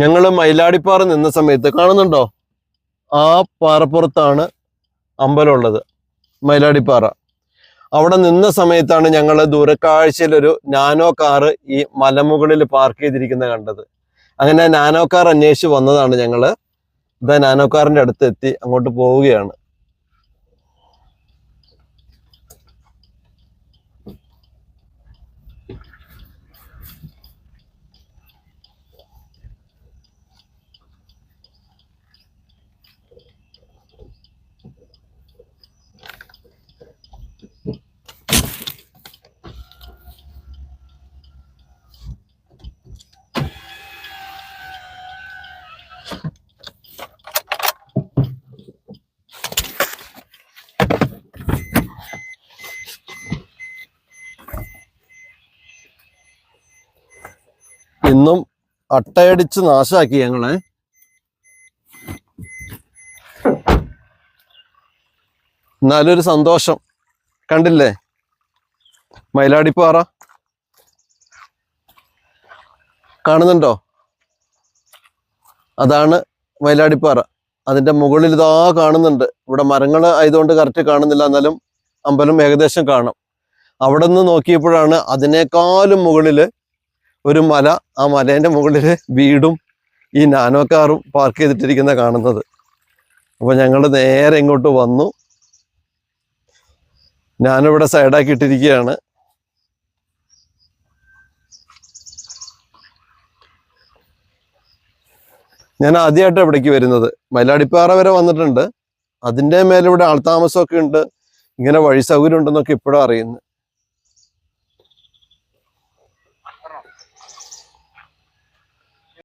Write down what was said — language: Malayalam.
ഞങ്ങൾ മയിലാടിപ്പാറ നിന്ന സമയത്ത് കാണുന്നുണ്ടോ? ആ പാറപ്പുറത്താണ് അമ്പലമുള്ളത് മയിലാടിപ്പാറ. അവിടെ നിന്ന സമയത്താണ് ഞങ്ങൾ ദൂരക്കാഴ്ചയിൽ ഒരു നാനോ കാറ് ഈ മലമുകളിൽ പാർക്ക് ചെയ്തിരിക്കുന്നത് കണ്ടത്. അങ്ങനെ നാനോ കാർ അന്വേഷിച്ച് വന്നതാണ് ഞങ്ങൾ ഇതാ നാനോ കാറിന്റെ അടുത്തെത്തി അങ്ങോട്ട് പോവുകയാണ്. ഇന്നും അട്ടയടിച്ച് നാശാക്കി ഞങ്ങളെ. എന്നാലും ഒരു സന്തോഷം. കണ്ടില്ലേ? മയിലാടിപ്പാറ. കാണുന്നുണ്ടോ? അതാണ് മയിലാടിപ്പാറ. അതിന്റെ മുകളിൽ ഇതാ കാണുന്നുണ്ട്. ഇവിടെ മരങ്ങൾ ആയതുകൊണ്ട് കറക്റ്റ് കാണുന്നില്ല. എന്നാലും അമ്പലം ഏകദേശം കാണാം. അവിടെ നിന്ന് നോക്കിയപ്പോഴാണ് അതിനേക്കാളും മുകളിൽ ഒരു മല. ആ മലേന്റെ മുകളിൽ വീടും ഈ നാനോ കാറും പാർക്ക് ചെയ്തിട്ടിരിക്കുന്ന കാണുന്നത്. അപ്പോൾ ഞങ്ങൾ നേരെ ഇങ്ങോട്ട് വന്നു. ഞാനിവിടെ സൈഡാക്കി ഇട്ടിരിക്കുകയാണ് ഞാൻ ആദ്യമായിട്ട് ഇവിടേക്ക് വരുന്നത്. മൈലാടിപ്പാറ വരെ വന്നിട്ടുണ്ട്. അതിന്റെ മേലെ ഇവിടെ ആൾതാമസമൊക്കെ ഉണ്ട്. ഇങ്ങനെ വഴി സൗകര്യം ഉണ്ടെന്നൊക്കെ ഇപ്പോഴും അറിയുന്നു